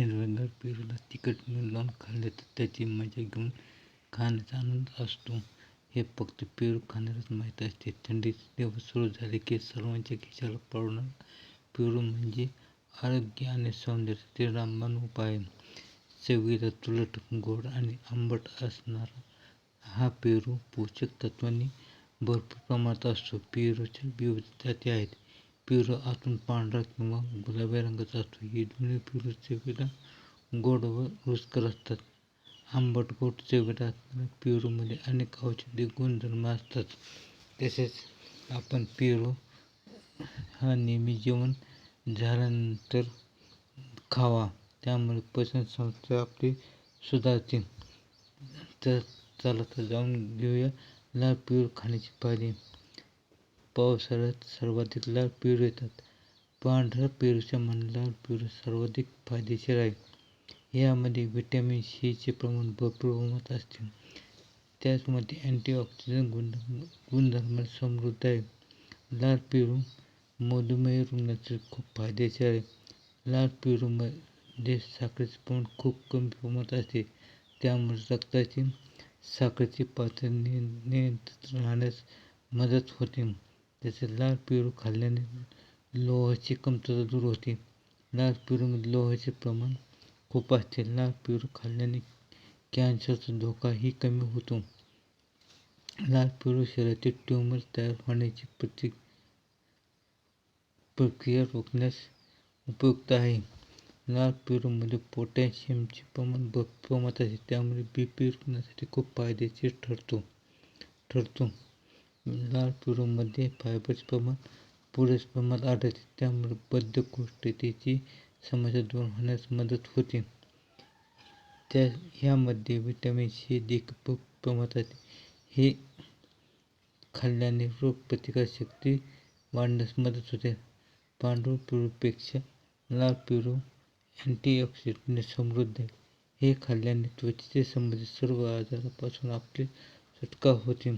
हिरव्यागार पेरूला तिखट मीठ लावून खाल्ले तर त्याची मजा घेऊन खाण्याचा आनंद असतो. हे फक्त पेरू खाणाऱ्यालाच माहीत असते. थंडीचे दिवस सुरू झाले की सर्वांच्या खिशाला पडणार पेरू म्हणजे आरोग्य आणि सौंदर्यासाठी रामबाण उपाय. चवीला तुलट गोड आणि आंबट असणारा हा पेरू पोषक तत्वांनी भरपूर प्रमाणात असतो. पेरूच्या विविध जाती आहेत. पेरू आतून पांढरा किंवा गुलाबी रंगाचा असतो ही दोन्ही पेरू चवीला गोड व रुचकर असतात आंबट गोड चवीला असणाऱ्या पेरूमध्ये अनेक औषधी गुणधर्म असतात तसेच आपण पेरू हा नेहमी जेवण झाल्यानंतर खावा त्यामुळे पचनसंस्था आपली सुधारते तर चला तर जाऊन घेऊया लाल पेरू खाण्याची पाहिजे पावसाळ्यात सर्वाधिक लाल पेरू येतात. पांढऱ्या पेरूच्या मानाने लाल पेरू सर्वाधिक फायदेशीर आहे. यामध्ये व्हिटॅमिन सीचे प्रमाण भरपूर प्रमाणात असते. त्याचमध्ये अँटीऑक्सिडंट गुणधर्म गुणधर्म समृद्ध आहे. लाल पेरू मधुमेह रुग्णाचे खूप फायदेशीर आहे. लाल पेरूमध्ये साखरेचे प्रमाण खूप कमी प्रमाणात असते. त्यामुळे रक्ताची साखरेची पातळी नियंत्रित राहण्यास मदत होते. तसेच लाल पेरू खाल्ल्याने लोहाची कमतरता दूर होते. लाल पेरूमध्ये लोहाचे प्रमाण खूप असते. लाल पेरू खाल्ल्याने कॅन्सरचा धोकाही कमी होतो. लाल पेरू शरीरातील ट्युमर तयार होण्याची प्रति प्रक्रिया रोखण्यास उपयुक्त आहे. लाल पेरूमध्ये पोटॅशियमचे प्रमाण भरपूर प्रमाणात असते. त्यामुळे बी पी रोखण्यासाठी खूप फायदेशीर ठरतो. ठरतो. लाल पेरूमध्ये फायबरचे प्रमाण पुरेसे प्रमाणात आढळते त्यामुळे बद्धकोष्ठतेची समस्या दूर होण्यास मदत होते. त्या ह्यामध्ये व्हिटॅमिन सी देखील प्रमाणात असते हे खाल्ल्याने रोगप्रतिकारशक्ती वाढण्यास मदत होते. पांढऱ्या पेरूपेक्षा लाल पेरू अँटीऑक्सिडंटने समृद्ध आहे. हे खाल्ल्याने त्वचेचे संबंधित सर्व आजारांपासून आपली सुटका होते.